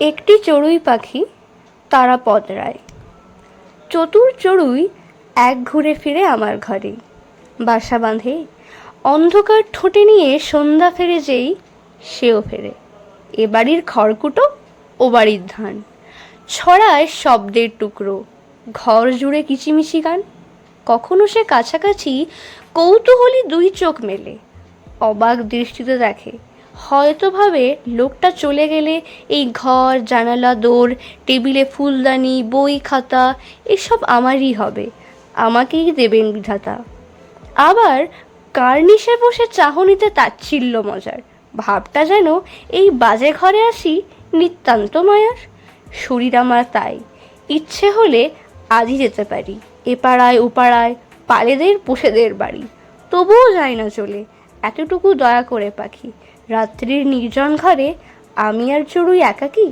একটি চড়ুই পাখি, তারাপদ রায়। চতুর চড়ুই এক ঘুরে ফিরে আমার ঘরে। বাসা বাঁধে, অন্ধকার ঠোঁটে নিয়ে সন্ধ্যা ফেরে যেই, সেও ফেরে। এ বাড়ির খড়কুটো, ও বাড়ির ধান। ছড়ায় শব্দের টুকরো, ঘর জুড়ে কিচিমিচি গান। কখনো সে কাছাকাছি কৌতূহলী দুই চোখ মেলে, অবাক দৃষ্টিতে দেখে হয়তো ভাবে লোকটা চলে গেলে এই ঘর, জানালা, দোর, টেবিলে ফুলদানি, বই, খাতা, এসব আমারই হবে। আমাকেই দেবেন বিধাতা। আবার কার্নিশে বসে চাহনিতে তাচ্ছিল্য মজার। ভাবটা যেন এই বাজে ঘরে আসি নিতান্ত মায়ার। শরীর আমার তাই। ইচ্ছে হলে আজই যেতে পারি। এপাড়ায় ওপাড়ায় পালেদের, পোষেদের বাড়ি। তবুও যায় না চলে। এতটুকু দয়া করে পাখি। রাত্রির নির্জন ঘরে আমি আর চড়ুই একাকী